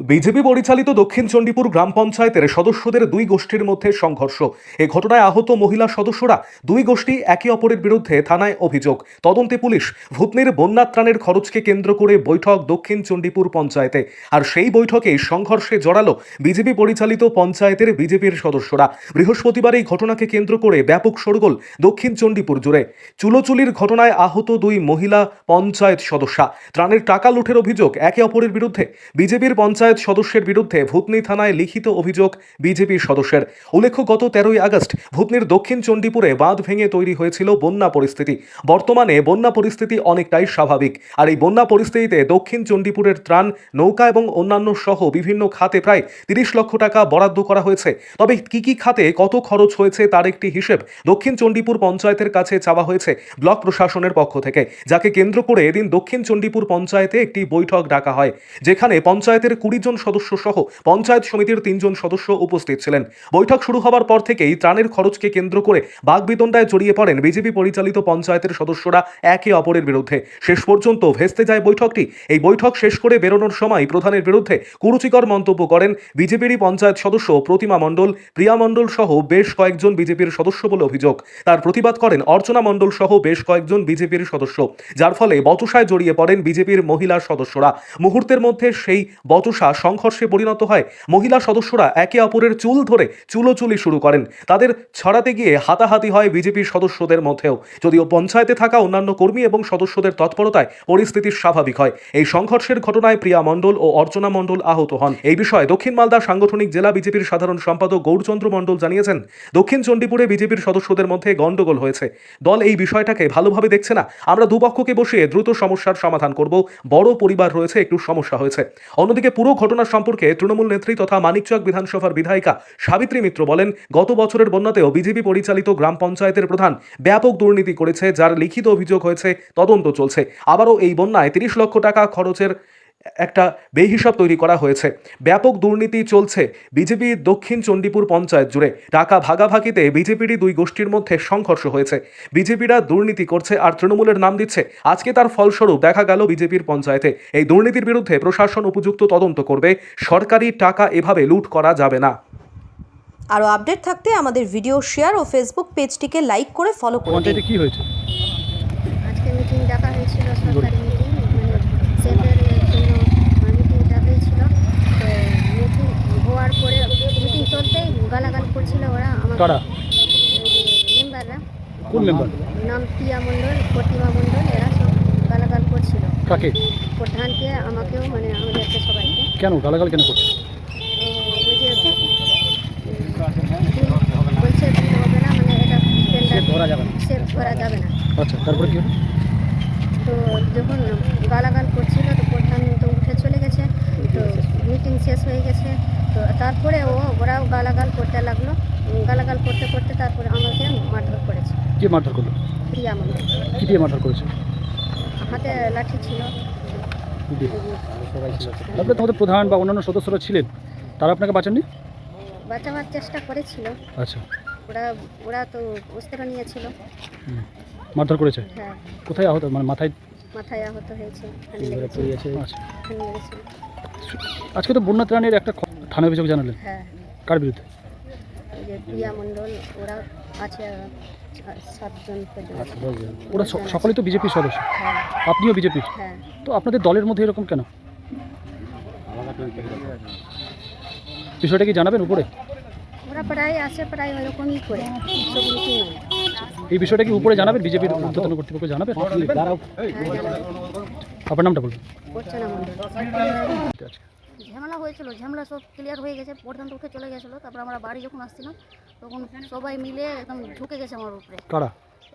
BJP পরিচালিত দক্ষিণ চণ্ডীপুর গ্রাম পঞ্চায়েতের সদস্যদের দুই গোষ্ঠীর মধ্যে সংঘর্ষ। এ ঘটনায় আহত মহিলা সদস্যরা দুই গোষ্ঠী একে অপরের বিরুদ্ধে থানায় অভিযোগ। তদন্তে পুলিশ ভূতনির বন্যা ত্রাণের খরচকে কেন্দ্র করে বৈঠক দক্ষিণ চণ্ডীপুর পঞ্চায়েতে। আর সেই বৈঠকে সংঘর্ষে জড়ালো বিজেপি পরিচালিত পঞ্চায়েতের বিজেপির সদস্যরা। বৃহস্পতিবার এই ঘটনাকে কেন্দ্র করে ব্যাপক সরগোল দক্ষিণ চণ্ডীপুর জুড়ে। চুলোচুলির ঘটনায় আহত দুই মহিলা পঞ্চায়েত সদস্যা। ত্রাণের টাকা লুঠের অভিযোগ একে অপরের বিরুদ্ধে। বিজেপির পঞ্চায়েত সদস্যের বিরুদ্ধে ভূতনি থানায় লিখিত অভিযোগ বিজেপির সদস্যের। উল্লেখ্য, গত তেরোই আগস্ট ভূতনির দক্ষিণ চণ্ডীপুরে বাঁধ ভেঙে তৈরি হয়েছিল বন্যা পরিস্থিতি। বর্তমানে বন্যা পরিস্থিতি অনেকটাই স্বাভাবিক। আর এই বন্যা পরিস্থিতিতে দক্ষিণ চণ্ডীপুরের ত্রাণ, নৌকা এবং অন্যান্য সহ বিভিন্ন খাতে প্রায় তিরিশ লক্ষ টাকা বরাদ্দ করা হয়েছে। তবে কি কি খাতে কত খরচ হয়েছে তার একটি হিসেব দক্ষিণ চণ্ডীপুর পঞ্চায়েতের কাছে চাওয়া হয়েছে ব্লক প্রশাসনের পক্ষ থেকে, যাকে কেন্দ্র করে এদিন দক্ষিণ চণ্ডীপুর পঞ্চায়েতে একটি বৈঠক ডাকা হয়, যেখানে পঞ্চায়েতের কুড়ি জন সদস্য সহ পঞ্চায়েত সমিতির তিনজন সদস্য উপস্থিত ছিলেন। বৈঠক শুরু হওয়ার পর থেকেই ত্রাণের খরচকে কেন্দ্র করে বাগবিতণ্ডায় জড়িয়ে পড়েন বিজেপি পরিচালিত পঞ্চায়েতের সদস্যরা একে অপরের বিরুদ্ধে। শেষ পর্যন্ত ভেস্তে যায় বৈঠকটি। এই বৈঠক শেষ করে বেরোনোর সময় প্রধানের বিরুদ্ধে কুরুচিকর মন্তব্য করেন বিজেপিরই পঞ্চায়েত সদস্য প্রতিমা মণ্ডল, প্রিয়া মণ্ডল সহ বেশ কয়েকজন বিজেপির সদস্য বলে অভিযোগ। তার প্রতিবাদ করেন অর্চনা মণ্ডল সহ বেশ কয়েকজন বিজেপির সদস্য। যার ফলে বচসায় জড়িয়ে পড়েন বিজেপির মহিলা সদস্যরা। মুহূর্তের মধ্যে সেই বচসা সংঘর্ষে পরিণত হয়। মহিলা সদস্যরা একে অপরের চুল ধরে চুলোচুলি শুরু করেন। তাদের ছড়াতে গিয়ে হাতাহাতি হয় বিজেপির সদস্যদের মধ্যেও। যদিও পঞ্চায়েতে থাকা অন্যান্য কর্মী এবং সদস্যদের তৎপরতায় পরিস্থিতি স্বাভাবিক হয়। এই সংঘর্ষের ঘটনায় প্রিয়া মণ্ডল ও অর্চনা মণ্ডল আহত হন। এই বিষয়ে দক্ষিণ মালদা সাংগঠনিক জেলা বিজেপির সাধারণ সম্পাদক গৌরচন্দ্র মণ্ডল জানিয়েছেন, দক্ষিণ চণ্ডীপুরে বিজেপির সদস্যদের মধ্যে গণ্ডগোল হয়েছে। দল এই বিষয়টাকে ভালোভাবে দেখছে না। আমরা দুপক্ষকে বসিয়ে দ্রুত সমস্যার সমাধান করব। বড় পরিবার রয়েছে, একটু সমস্যা হয়েছে। অন্যদিকে পুরো ঘটনা সম্পর্কে তৃণমূল নেত্রী তথা মানিকচক বিধানসভার বিধায়িকা সাবিত্রী মিত্র বলেন, গত বছরের বন্যাতেও বিজেপি পরিচালিত গ্রাম পঞ্চায়েতের প্রধান ব্যাপক দুর্নীতি করেছে, যার লিখিত অভিযোগ হয়েছে, তদন্ত চলছে। আবারও এই বন্যায় তিরিশ লক্ষ টাকা খরচের একটা বেহিসাব তৈরি করা হয়েছে। ব্যাপক দুর্নীতি চলছে বিজেপি দক্ষিণ চণ্ডীপুর পঞ্চায়েত জুড়ে। টাকা ভাগাভাগিতে বিজেপিরই দুই গোষ্ঠীর মধ্যে সংঘর্ষ হয়েছে। বিজেপিরা দুর্নীতি করছে আর তৃণমূলের নাম দিচ্ছে। আজকে তার ফলস্বরূপ দেখা গেল বিজেপির পঞ্চায়েতে। এই দুর্নীতির বিরুদ্ধে প্রশাসন উপযুক্ত তদন্ত করবে। সরকারি টাকা এভাবে লুট করা যাবে না। আরও আপডেট থাকতে আমাদের ভিডিও শেয়ার ও ফেসবুক পেজটিকে লাইক করে ফলো করে দিন। পঞ্চায়েতে কি হয়েছে আজকে মিটিং ডাকা হয়েছিল সরকারি মিটিং সেন্টারের জন্য মিটিং ডাকা হয়েছিল তো মিটিং হওয়ার পরে মিটিং চলতেই গালাগাল করছিল ওরা আমার কারা? মেম্বাররা। কোন মেম্বার? নাম প্রিয়া মণ্ডল প্রতিমা মণ্ডল এরা সব গালাগাল করছিল। কাকে? প্রধানকে আমাকেও মানে আমাদেরকে সবাইকে। কেন? গালাগাল কেন করছে? বলছে হবে না। মানে এটা ধরা যাবে না। যাবে না আচ্ছা তারপরে কি? তো যখন গালাগাল করছিল তো প্রধান তো উঠে চলে গেছে। তো মিটিং শেষ হয়ে গেছে। তো তারপরে ও ওরাও গালাগাল করতে লাগল। গালাগাল করতে করতে তারপরে আমাকে মারধর করেছে। কে মারধর করল? প্রিয়া মন্ডল কি দিয়ে মারধর করেছে? হাতে লাঠি ছিল। তারপরে তোমাদের প্রধান বা অন্যান্য সদস্যরা ছিলেন। তারা আপনাকে বাঁচাননি? বাঁচাবার চেষ্টা করেছিল। আচ্ছা। ওরা ওরা তো অস্ত্র নিয়েছিল। মারধর করেছে? হ্যাঁ। কোথায় আহত? মানে মাথায়? মাথায় আহত হয়েছে। আচ্ছা। আজকে তো বন্যা ত্রাণের একটা থানা অভিযোগ জানালেন? হ্যাঁ। কার বিরুদ্ধে? এই যে প্রিয়া মণ্ডল ওরা আছে আহ, সাতজন পর্যন্ত ওরা স- সকলেই তো বিজেপির সদস্য। হ্যাঁ। আপনিও বিজেপির? হ্যাঁ। তো আপনাদের দলের মধ্যে এরকম কেন? বিষয়টা কি জানাবেন উপরে? ওরা প্রায় আসে প্রায় ওরকমই করে। সব মিটিং এই বিষয়টা কি উপরে জানাবেন? বিজেপির ঊর্ধ্বতন কর্তৃপক্ষ জানাবেন হ্যাঁ জানাবে। আপনার নামটা মণ্ডল। আচ্ছা। ঝামেলা হয়েছিল ঝামেলা সব ক্লিয়ার হয়ে গেছে প্রধান উঠে চলে গেছিল তারপর আমরা বাড়ি যখন আসছিলাম তখন সবাই মিলে একদম ঝুঁকে গেছে আমার উপরে। কারা?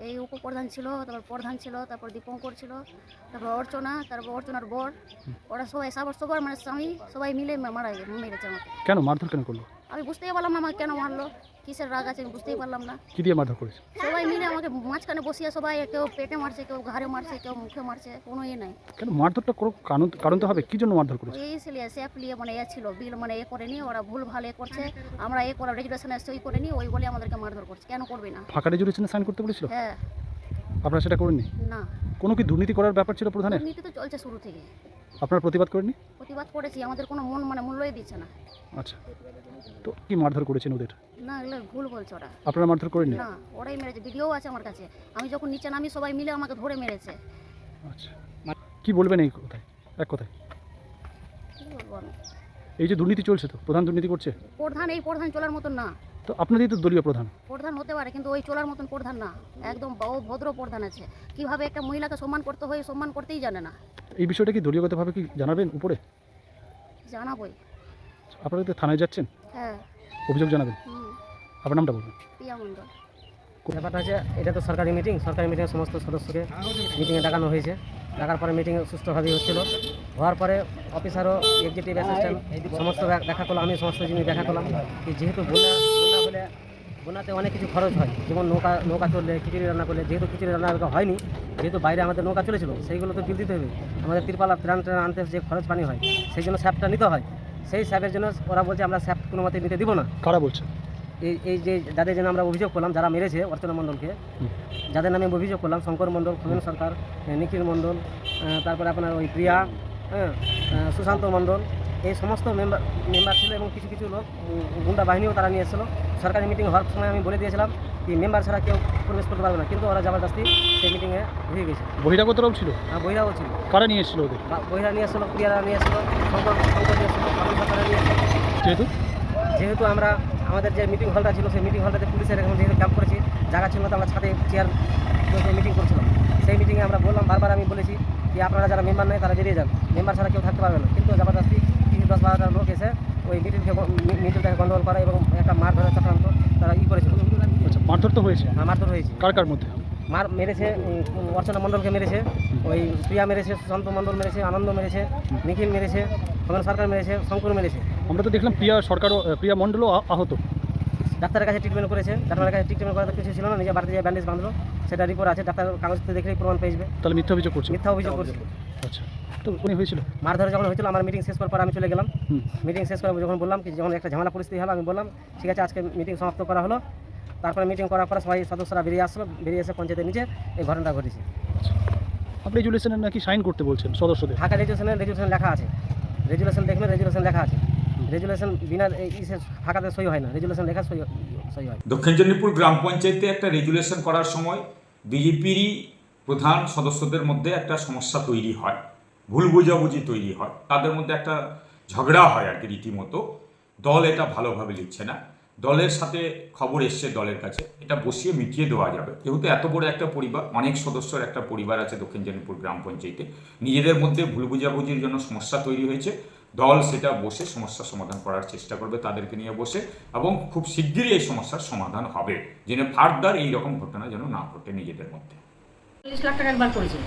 এই উপপ্রধান ছিল তারপর প্রধান ছিল তারপর দীপঙ্কর ছিল তারপর অর্চনা তারপর অর্চনার বর ওরা সবাই সবার সবার মানে স্বামী সবাই মিলে মারা মেরেছে আমাকে। কেন মারধর কেন করল? আমি বুঝতেই পারলাম না আমাকে কেন মারলো কিসের রাগ আছে আমি বুঝতেই পারলাম না। কি দিয়ে মারধর করেছে? সবাই মিলে আমাকে মাঝখানে বসিয়ে সবাই কেউ পেটে মারছে কেউ ঘাড়ে মারছে কেউ মুখে মারছে কোনো ইয়ে নাই। কেন মারধরটা কোনো কারণ কারণ তো হবে কি জন্য মারধর করেছে? এই সিলিয়ে স্যাপ লিয়ে মানে এ ছিল বিল মানে এ করেনি ওরা ভুল ভালো এ করছে আমরা এ করা রেজুলেশনে সই করেনি ওই বলে আমাদেরকে মারধর করছে কেন করবে না? ফাঁকা রেজুলেশনে সাইন করতে বলেছিল? হ্যাঁ। আপনারা সেটা করেননি? না। কোনো কি দুর্নীতি করার ব্যাপার ছিল প্রধানের? দুর্নীতি তো চলছে শুরু থেকে। আপনারা প্রতিবাদ করেননি? প্রতিবাদ করেছি আমাদের কোনো মন মানে মূল্যই দিচ্ছে না। আচ্ছা। তো কি মারধর করেছেন ওদের? না এগুলো ভুল বলছে ওরা। আপনারা মারধর করেননি? না ওরাই মেরেছে ভিডিও আছে আমার কাছে। আমি যখন নিচে নামি সবাই মিলে আমাকে ধরে মেরেছে। আচ্ছা। কি বলবেন এই কথায়? এক কথায়। কি বলব আমি? এই যে দুর্নীতি চলছে তো প্রধান দুর্নীতি করছে? প্রধান এই প্রধান চলার মতন না। তো আপনাদেরই তো দলীয় প্রধান। প্রধান হতে পারে কিন্তু ওই চলার মতন প্রধান না। একদম ও ভদ্র প্রধান আছে। কীভাবে একটা মহিলাকে সম্মান করতে হয় সম্মান করতেই জানে না। এই বিষয়টা কি দলীয়গতভাবে কি জানাবেন উপরে? জানাবই। আপনারা তো থানায় যাচ্ছেন? হ্যাঁ। অভিযোগ জানাবেন? আপনার নামটা বলবেন প্রিয়া মণ্ডল। ব্যাপারটা হচ্ছে এটা তো সরকারি মিটিং সরকারি মিটিংয়ে সমস্ত সদস্যকে মিটিংয়ে ডাকানো হয়েছে। ডাকার পরে মিটিং সুস্থভাবেই হচ্ছিল। হওয়ার পরে অফিসারও এক্সিকিউটিভ অ্যাসিস্ট্যান্ট সমস্ত দেখা- করলাম আমি সমস্ত জিনিস দেখা করলাম। যেহেতু বন্যা বন্যা হলে বন্যাতে অনেক কিছু খরচ হয়। যেমন নৌকা নৌকা চললে খিচুড়ি রান্না করলে যেহেতু খিচুড়ি রান্না হয়নি যেহেতু বাইরে আমাদের নৌকা চলেছিল সেইগুলো তো বিল দিতে হবে। আমাদের তিরপালা ত্রাণ ট্রাণ আনতে যে খরচ পানি হয় সেই জন্য স্যাপটা নিতে হয়। সেই স্যাপের জন্য ওরা বলছে আমরা স্যাপ কোনো মতে নিতে দিব না। কারা বলছে? এই এই যে যাদের জন্য আমরা অভিযোগ করলাম যারা মেরেছে অর্চনা মণ্ডলকে যাদের নামে অভিযোগ করলাম শঙ্কর মণ্ডল খুমেন সরকার নিখিল মণ্ডল তারপরে আপনার ওই প্রিয়া হ্যাঁ সুশান্ত মণ্ডল এই সমস্ত মেম্বার মেম্বার ছিল এবং কিছু কিছু লোক গুন্ডা বাহিনীও তারা নিয়ে এসেছিল। সরকারি মিটিং হওয়ার সময় আমি বলে দিয়েছিলাম কি মেম্বার ছাড়া কেউ প্রবেশ করতে পারবে না কিন্তু ওরা জবরদস্তি সেই মিটিংয়ে হয়ে গেছে। বহিরাগতরাও ছিল? আর বহিরাও ছিল। কারা নিয়ে এসেছিল ওদের? বহিরা নিয়ে এসেছিল প্রিয়ারা নিয়ে এসেছিল শঙ্কর শঙ্কর নিয়ে এসেছিল নিয়ে এসেছিল। যেহেতু? যেহেতু আমরা আমাদের যে মিটিং হলটা ছিল সেই মিটিং হলটাতে পুলিশের এখন যেহেতু ক্যাম্প করেছি জায়গা ছিল তো আমরা ছাদে চেয়ার মিটিং করছিলাম। সেই মিটিংয়ে আমরা বললাম বারবার আমি বলেছি যে আপনারা যারা মেম্বার নেই তারা বেরিয়ে যান। মেম্বার ছাড়া কেউ থাকতে পারবে না কিন্তু জবরদস্তি দশ বারোটা লোক এসে ওই মিটিংকে মিটিংটাকে গন্ডগোল করা এবং একটা মার ধরার চক্রান্ত তারা ই করেছিল। আচ্ছা মারধর তো হয়েছে? হ্যাঁ, মারধর হয়েছে। কার কার মধ্যে? মার মেরেছে অর্চনা মণ্ডলকে মেরেছে ওই প্রিয়া মেরেছে সুশান্ত মণ্ডল মেরেছে আনন্দ মেরেছে নিখিল মেরেছে সরকার মেরেছে শঙ্কর মেরেছে। আমরা তো দেখলাম প্রিয়া সরকারও প্রিয়া মণ্ডলও আহত। ডাক্তারের কাছে ট্রিটমেন্ট করেছে ডাক্তারের কাছে ট্রিটমেন্ট করাতে কিছু ছিল না নিজে বাড়িতে যে ব্যান্ডেজ বাঁধলো সেটা রিপোর্ট আছে ডাক্তার কাগজতে দেখলেই প্রমাণ পেয়ে যাবে। তাহলে মিথ্যা অভিযোগ করছে? মিথ্যা অভিযোগ করছে। আচ্ছা তো উনি হয়েছিল? মারধরে যখন হয়েছিল আমার মিটিং শেষ করার পর আমি চলে গেলাম। মিটিং শেষ করে যখন বললাম কি যখন একটা ঝামেলা পরিস্থিতি হলো আমি বললাম ঠিক আছে আজকে মিটিং সমাপ্ত করা হলো। তারপরে মিটিং করার পর সবাই সদস্যরা বেরিয়ে আসলো বেরিয়ে এসে পঞ্চায়েতের নিচে এই ঘটনাটা ঘটেছে। আপনি রেজুলেশনের নাকি সাইন করতে বলছেন সদস্যদের? ঢাকা রেজুলেশনে রেজুলেশন লেখা আছে। রেজুলেশন দেখবেন রেজুলেশন লেখা আছে। রেজুলেশন বিনা ইসে ফাঁকাতে সই হয় না। রেজুলেশন লেখা সই সই হয়। দক্ষিণ চণ্ডীপুর গ্রাম পঞ্চায়েতে একটা রেজুলেশন করার সময় বিজেপিরই প্রধান সদস্যদের মধ্যে একটা সমস্যা তৈরি হয়, ভুল বোঝাবুঝি তৈরি হয়। তাদের মধ্যে একটা ঝগড়া হয় আর কি রীতিমতো। দল এটা ভালোভাবে লিখছে না। দলের সাথে খবর এসছে দলের কাছে। এটা বসিয়ে মিটিয়ে দেওয়া যাবে। যেহেতু এত বড় একটা পরিবার, অনেক সদস্যর একটা পরিবার আছে দক্ষিণ চণ্ডীপুর গ্রাম পঞ্চায়েতে। নিজেদের মধ্যে ভুল বোঝাবুঝির জন্য সমস্যা তৈরি হয়েছে। দল সেটা বসে সমস্যা সমাধান করার চেষ্টা করবে তাদেরকে নিয়ে বসে এবং খুব শিগগিরই এই সমস্যার সমাধান হবে। যেন ফার্দার এই রকম ঘটনা যেন না ঘটে নিজেদের মধ্যে। চল্লিশ লাখ টাকা একবার করেছে।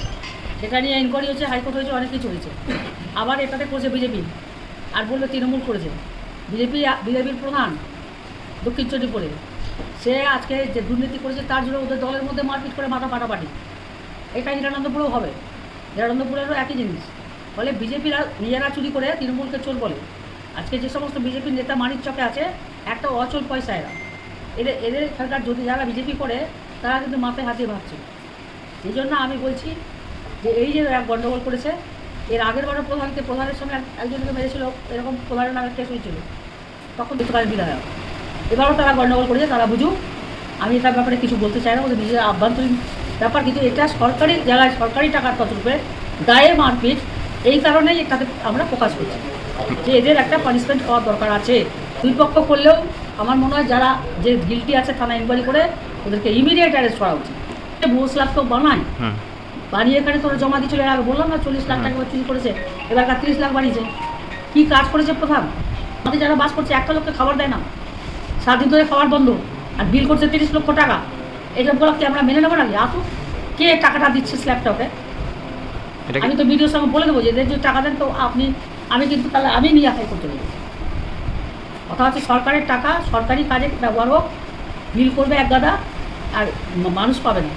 সেটা নিয়ে ইনকোয়ারি হয়েছে, হাইকোর্ট হয়েছে, অনেক কিছু হয়েছে। আবার এটাতে করেছে বিজেপি। আর বলল তৃণমূল করেছে। বিজেপি, বিজেপির প্রধান দক্ষিণ চণ্ডীপুরে সে আজকে যে দুর্নীতি করেছে, তার জন্য ওদের দলের মধ্যে মারপিট করে মাথা পাটাপাটি। এটা হিরানন্দপুরেও হবে। হিরানন্দপুরেরও একই জিনিস। ফলে বিজেপিরা নিজেরা চুরি করে তৃণমূলকে চোর বলে। আজকে যে সমস্ত বিজেপির নেতা মানিক চকে আছে, একটা অচল পয়সা এরা। এদের এদের সরকার যদি যারা বিজেপি করে, তারা কিন্তু মাথায় হাতিয়ে ভাবছে। এই জন্য আমি বলছি যে এই যে এক গণ্ডগোল করেছে, এর আগের বারও প্রধানকে প্রধানের সঙ্গে একজনকে মেরেছিল, এরকম প্রধানের নামে কেস হয়েছিল। তখন বিতকালীন বিধায়ক এবারও তারা গণ্ডগোল করেছে, তারা বুঝুক। আমি এটার ব্যাপারে কিছু বলতে চাই না ওদের নিজের আভ্যন্তরীণ ব্যাপার, কিন্তু এটা সরকারি জায়গায় সরকারি টাকার তত্ত্বে দায়ে মারপিট এই কারণেই তাদের আমরা প্রকাশ করছি। যে এদের একটা পানিশমেন্ট হওয়ার দরকার আছে। দুই পক্ষ করলেও আমার মনে হয় যারা যে গিলটি আছে থানা ইনকোয়ারি করে ওদেরকে ইমিডিয়েট অ্যারেস্ট করা উচিত। ভুয়ো স্ল্যাব তো বানায় বানিয়ে এখানে তোরা জমা দিয়েছিল এর আগে বললাম না চল্লিশ লাখ টাকা চুরি করেছে এবার তিরিশ লাখ বানিয়েছে কি কাজ করেছে প্রধান? আমাদের যারা বাস করছে একটা লোককে খাবার দেয় না। সাত দিন ধরে খাবার বন্ধ আর বিল করছে তিরিশ লক্ষ টাকা। এটা বলা কি আমরা মেনে নেব নাকি? আসুক কে টাকাটা দিচ্ছে স্ল্যাবটা ওকে? আমি তো বিডিওর সঙ্গে বলে দেবো যে যদি টাকা দেন তো আপনি, আমি কিন্তু তাহলে আমি নিয়ে আশাই করতে দেবো। কথা হচ্ছে সরকারের টাকা, সরকারি কাজে ব্যবহার হোক, বিল করবে এক গাদা, আর মানুষ পাবে না।